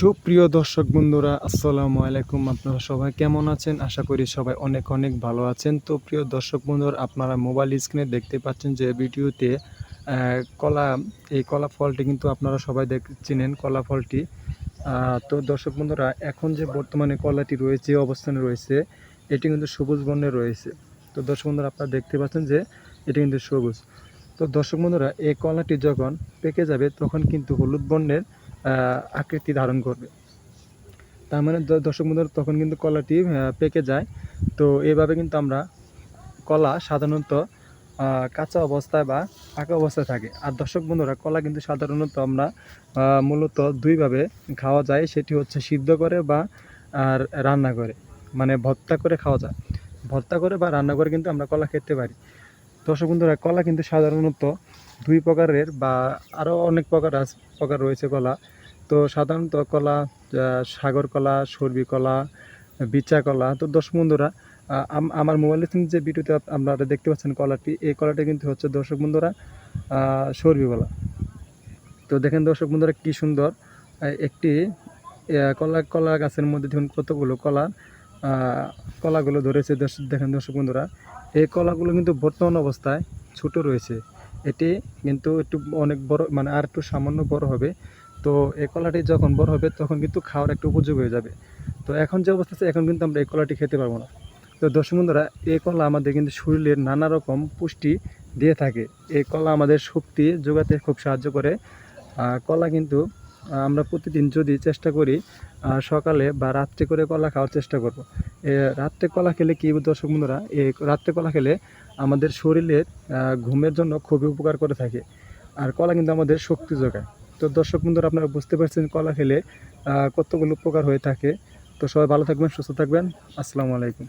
সুপ্রিয় দর্শক বন্ধুরা, আসসালামু আলাইকুম। আপনারা সবাই কেমন আছেন? আশা করি সবাই অনেক অনেক ভালো আছেন। তো প্রিয় দর্শক বন্ধুরা, আপনারা মোবাইল স্ক্রিনে দেখতে পাচ্ছেন যে ভিডিওতে কলা, এই কলা ফলটি কিন্তু আপনারা সবাই দেখ, চিনেন কলা ফলটি। তো দর্শক বন্ধুরা, এখন যে বর্তমানে কলাটি রয়েছে অবস্থানে রয়েছে, এটি কিন্তু সবুজ বর্ণের রয়েছে। তো দর্শক বন্ধুরা, আপনারা দেখতে পাচ্ছেন যে এটি কিন্তু সবুজ। তো দর্শক বন্ধুরা, এই কলাটি যখন পেকে যাবে, তখন কিন্তু হলুদ বর্ণের আকৃতি ধারণ করবে। তার মানে দর্শক বন্ধুরা, তখন কিন্তু কলাটি পেকে যায়। তো এভাবে কিন্তু আমরা কলা সাধারণত কাঁচা অবস্থায় বা পাকা অবস্থায় থাকে। আর দর্শক বন্ধুরা, কলা কিন্তু সাধারণত আমরা মূলত দুইভাবে খাওয়া যায়। সেটি হচ্ছে সিদ্ধ করে বা, আর রান্না করে। মানে ভর্তা করে খাওয়া যায়। ভর্তা করে বা রান্না করে কিন্তু আমরা কলা খেতে পারি। দর্শক বন্ধুরা, কলা কিন্তু সাধারণত দুই প্রকারের বা আরও অনেক প্রকার প্রকার রয়েছে কলা। তো সাধারণত কলা সাগর কলা, সর্বি কলা, বিচা কলা। তো দর্শক বন্ধুরা আম- আমার স্ক্রিনে যে ভিডিওতে আপ- আপনারা দেখতে পাচ্ছেন কলাটি, এই কলাটি কিন্তু হচ্ছে দর্শক বন্ধুরা সর্বি কলা। তো দেখেন দর্শক বন্ধুরা কি সুন্দর একটি কলা কলা গাছের মধ্যে দেখুন কতগুলো কলা। কলাগুলো ধরেছে দেখেন দর্শক বন্ধুরা, এই কলাগুলো কিন্তু বর্তমান অবস্থায় ছোট রয়েছে। এটি কিন্তু একটু অনেক বড় মানে আর একটু সামান্য বড় হবে। তো এই কলাটি যখন বড় হবে, তখন কিন্তু খাওয়ার একটু উপযোগ হয়ে যাবে। তো এখন যে অবস্থা আছে, এখন কিন্তু আমরা এই কলাটি খেতে পারব না। তো দর্শক বন্ধুরা, এই কলা আমাদের কিন্তু শরীরের নানা রকম পুষ্টি দিয়ে থাকে। এই কলা আমাদের শক্তি যোগাতে খুব সাহায্য করে। কলা কিন্তু আমরা প্রতিদিন যদি চেষ্টা করি সকালে বা রাত্রে করে কলা খাওয়ার চেষ্টা করব। এ, রাত্রে কলা খেলে কি দর্শক বন্ধুরা এই রাত্রে কলা খেলে আমাদের শরীরের ঘুমের জন্য খুবই উপকার করে থাকে। আর কলা কিন্তু আমাদের শক্তি যোগায়। তো দর্শক বন্ধুরা আপনারা বুঝতে পারছেন কলা খেলে কতগুলো উপকার হয়ে থাকে। তো সবাই ভালো থাকবেন সুস্থ থাকবেন। আসসালামু আলাইকুম।